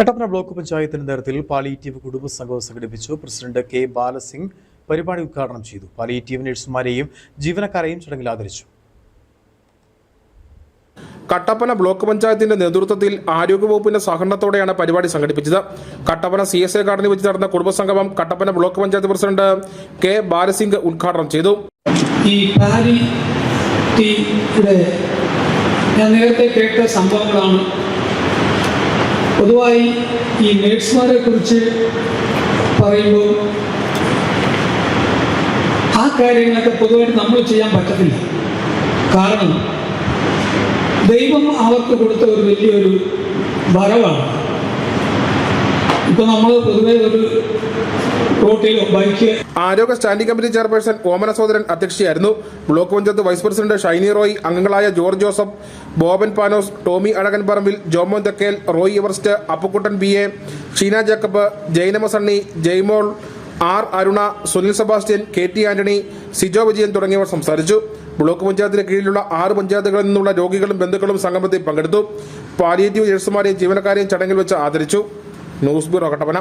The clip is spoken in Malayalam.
കട്ടപ്പന ബ്ലോക്ക് പഞ്ചായത്തിന്റെ നേതൃത്വത്തിൽ പാലിയേറ്റീവ് കുടുംബ സംഘം സംഘടിപ്പിച്ചു. പ്രസിഡന്റ് കെ ബാലസിംഗ് പരിപാടി ഉദ്ഘാടനം ചെയ്തു. പാലിയേറ്റീവ് നഴ്സുമാരെയും ജീവനക്കാരെയും ചടങ്ങിൽ ആദരിച്ചു. കട്ടപ്പന ബ്ലോക്ക് പഞ്ചായത്തിന്റെ നേതൃത്വത്തിൽ ആരോഗ്യവകുപ്പിന്റെ സഹകരണത്തോടെയാണ് പരിപാടി സംഘടിപ്പിച്ചത്. കട്ടപ്പന സി എസ് എ ഗാർഡനിൽ വെച്ച് നടന്ന കുടുംബസംഗമം Kattappana block panchayat president K Balasingh ഉദ്ഘാടനം ചെയ്തു. ഈ ഞാൻ നേരത്തെ കേട്ട സംഭവങ്ങളാണ് പൊതുവായി ഈ നേഴ്സുമാരെ കുറിച്ച് പറയുമ്പോൾ ആ കാര്യങ്ങളൊക്കെ പൊതുവായിട്ട് നമ്മൾ ചെയ്യാൻ പറ്റത്തില്ല. കാരണം ദൈവം അവർക്ക് കൊടുത്ത ഒരു വലിയൊരു വരവാണ്. ഇപ്പൊ നമ്മൾ പൊതുവെ ഒരു ആരോഗ്യ standing committee chairperson Omana Sodaran അധ്യക്ഷയായിരുന്നു. Block panchayat vice president Shiny Roy അംഗങ്ങളായ George Joseph Boban Panos Tomy Azhakan Parambil Jomon Thakkel Roy Everest Appukuttan B A Sheena Jacob Jainamma Sunny Jaimol R Aruna Sunil Sebastian K T Antony Sijo Vijayan തുടങ്ങിയവർ സംസാരിച്ചു. ബ്ലോക്ക് പഞ്ചായത്തിന് കീഴിലുള്ള ആറ് പഞ്ചായത്തുകളിൽ നിന്നുള്ള രോഗികളും ബന്ധുക്കളും സംഗമത്തിൽ പങ്കെടുത്തു. പാലിയേറ്റീവ് നഴ്സുമാരെയും ജീവനക്കാരെയും ചടങ്ങിൽ വെച്ച് ആദരിച്ചു. News bureau Kattappana.